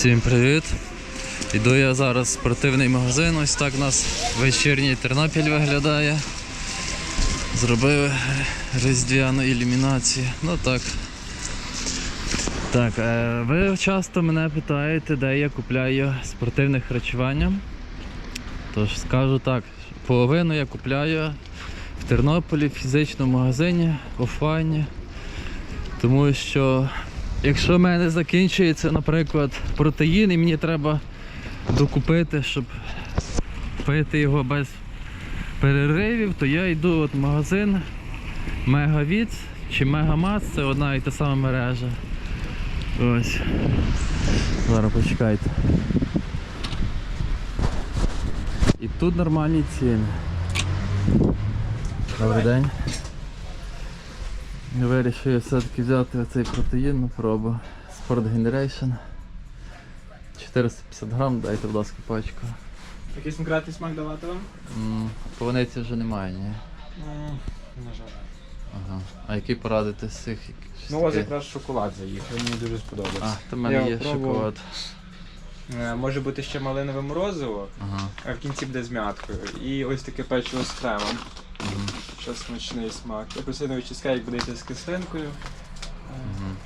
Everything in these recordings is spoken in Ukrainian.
Всім привіт! Іду я зараз в спортивний магазин. Ось так у нас вечірній Тернопіль виглядає. Зробив різдвяну ілюмінацію. Ну так. Так, е, ви часто мене питаєте, де я купляю спортивне харчування. Тож скажу так, половину я купляю в Тернополі в фізичному магазині, офлайні. Тому що якщо в мене закінчується, наприклад, протеїн і мені треба докупити, щоб пити його без переривів, то я йду от в магазин Мегавіц чи Мегамац, це одна і та сама мережа. Ось. Зараз почекайте. І тут нормальні ціни. Добрий день. Вирішив все-таки взяти оцей протеїн на пробу. Sport Generation. 450 грам, дайте, будь ласка, пачку. Якийсь конкретний смак давати вам? М, Полуниці вже немає, ні. Ну, на жаль. Ага. А який порадити з цих? Ну, ось якраз шоколад заїхав, мені дуже А, сподобався. то в мене Я є пробував. шоколад. Е, Може бути ще малинове морозиво, Ага. а в кінці буде з м'яткою. І ось таке печиво з кремом. Що смачний смак. Апельсиновий чизкейк буде йти з кислинкою. Мгм.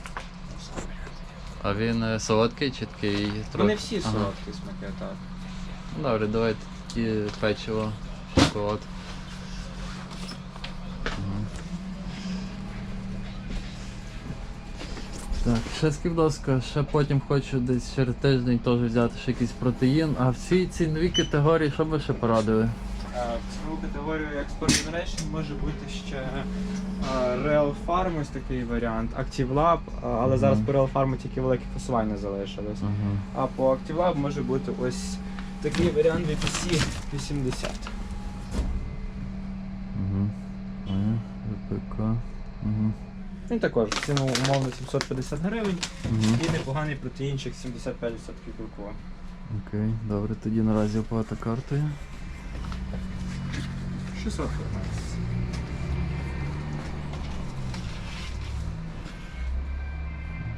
А він е, солодкий чи такий трохи? Вони всі Ага. солодкі смаки, так. Ну, Добре, давайте такі печиво, шоколад. Мгм. Так, ще скажіть, будь ласка, ще потім хочу десь через тиждень теж взяти ще якийсь протеїн. А в цій ціновій категорії що би ще порадили? Е, цю категорію як Sport Generation може бути ще е, Real Farm, ось такий варіант, Active Lab, е, але зараз по Real Farm тільки великі фасування залишились. Угу. А по ActiveLab може бути ось такий варіант VPC 80. Угу. Угу. Він також ціну умовно 750 гривень Угу. і непоганий протеїнчик 75% білку. Окей, добре, тоді наразі оплата картою. 600 гривень.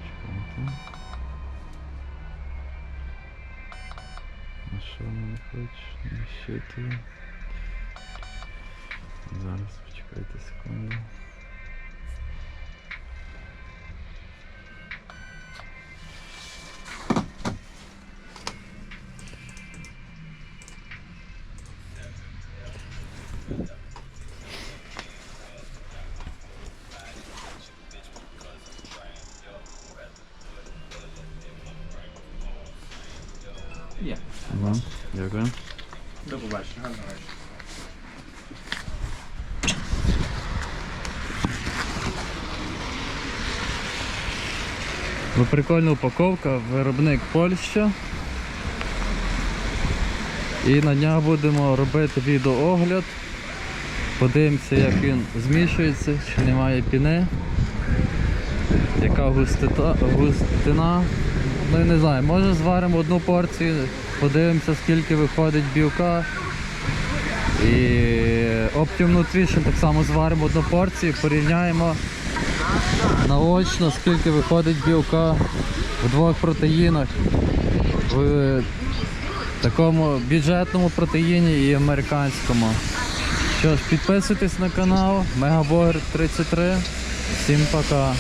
Чекайте. А що вона не хоче? Не щитує. Зараз почекайте секунду. Є. Ага, дякую. До побачення, гарного вечора. Ну, прикольна упаковка, виробник Польща. І на днях будемо робити відеоогляд. Подивимося, як він змішується, чи немає піни. Яка густита, густина. Ну я не знаю, може зваримо одну порцію, подивимося скільки виходить білка. І Optimum Nutrition так само зваримо одну порцію, порівняємо наочно, скільки виходить білка в двох протеїнах. В такому бюджетному протеїні і американському. Що ж, підписуйтесь на канал Мегабогер 33. Всім пока.